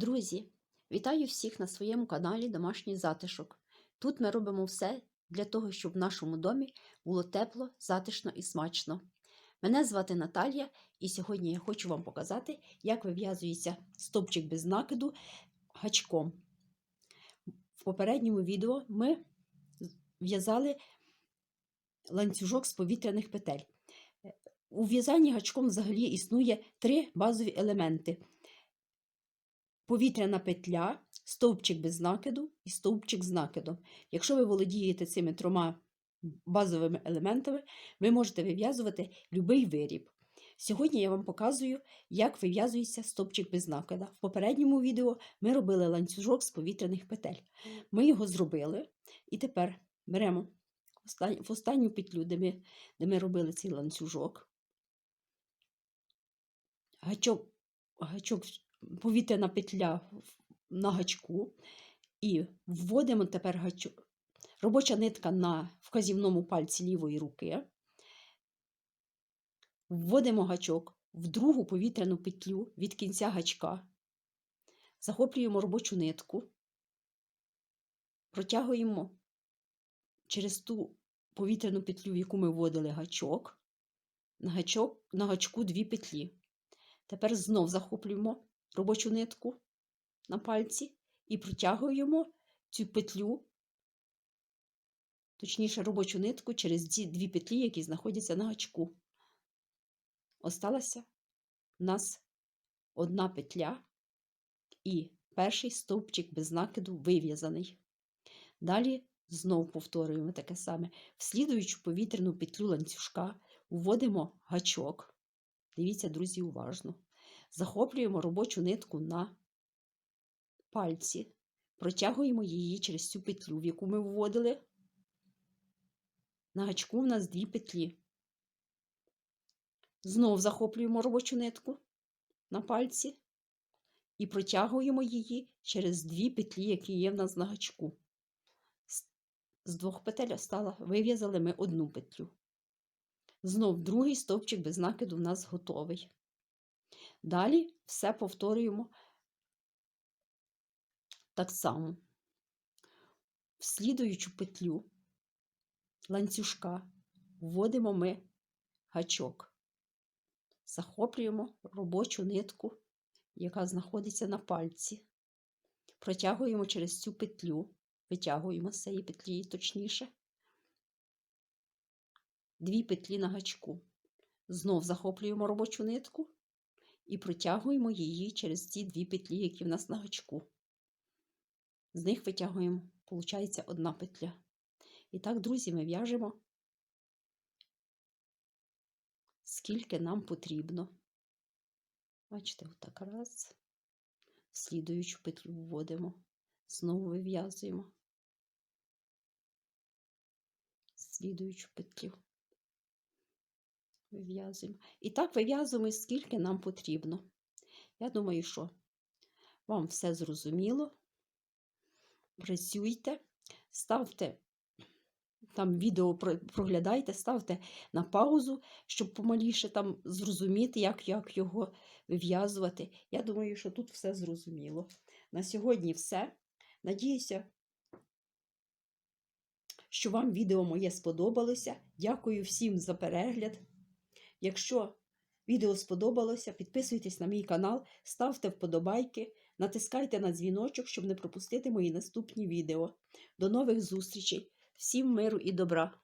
Друзі, вітаю всіх на своєму каналі Домашній затишок. Тут ми робимо все для того, щоб в нашому домі було тепло, затишно і смачно. Мене звати Наталія, і сьогодні я хочу вам показати, як вив'язується стовпчик без накиду гачком. В попередньому відео ми в'язали ланцюжок з повітряних петель. У в'язанні гачком взагалі існує три базові елементи повітряна петля, стовпчик без накиду і стовпчик з накидом. Якщо ви володієте цими трьома базовими елементами, ви можете вив'язувати будь-який виріб. Сьогодні я вам показую, як вив'язується стовпчик без накида. В попередньому відео ми робили ланцюжок з повітряних петель. Ми його зробили, і тепер беремо в останню петлю, де ми, де ми робили цей ланцюжок. Гачок, гачок повітряна петля на гачку і вводимо тепер гачок. Робоча нитка на вказівному пальці лівої руки. Вводимо гачок в другу повітряну петлю від кінця гачка, захоплюємо робочу нитку, протягуємо через ту повітряну петлю, в яку ми вводили гачок, на, гачок, на гачку дві петлі. Тепер знов захоплюємо робочу нитку на пальці і протягуємо цю петлю, точніше, робочу нитку через ці дві петлі, які знаходяться на гачку. Осталася у нас одна петля і перший стовпчик без накиду вив'язаний. Далі знову повторюємо таке саме. В слідуючу повітряну петлю ланцюжка вводимо гачок. Дивіться, друзі, уважно захоплюємо робочу нитку на пальці, протягуємо її через цю петлю, в яку ми вводили. На гачку у нас дві петлі. Знов захоплюємо робочу нитку на пальці і протягуємо її через дві петлі, які є в нас на гачку. З двох петель остала, вив'язали ми одну петлю. Знов другий стовпчик без накиду в нас готовий. Далі все повторюємо. Так само. В слідуючу петлю ланцюжка вводимо ми гачок, захоплюємо робочу нитку, яка знаходиться на пальці, протягуємо через цю петлю, витягуємо з цієї петлі точніше, дві петлі на гачку. Знов захоплюємо робочу нитку і протягуємо її через ці дві петлі, які в нас на гачку. З них витягуємо, виходить, одна петля. І так, друзі, ми в'яжемо, скільки нам потрібно. Бачите, отак раз, слідуючу петлю вводимо, знову вив'язуємо, слідуючу петлю вив'язуємо. І так вив'язуємо, скільки нам потрібно. Я думаю, що вам все зрозуміло. Працюйте, ставте там відео проглядайте, ставте на паузу, щоб помаліше там зрозуміти, як, як його вив'язувати. Я думаю, що тут все зрозуміло. На сьогодні все. Надіюся, що вам відео моє сподобалося. Дякую всім за перегляд. Якщо відео сподобалося, підписуйтесь на мій канал, ставте вподобайки, натискайте на дзвіночок, щоб не пропустити мої наступні відео. До нових зустрічей! Всім миру і добра!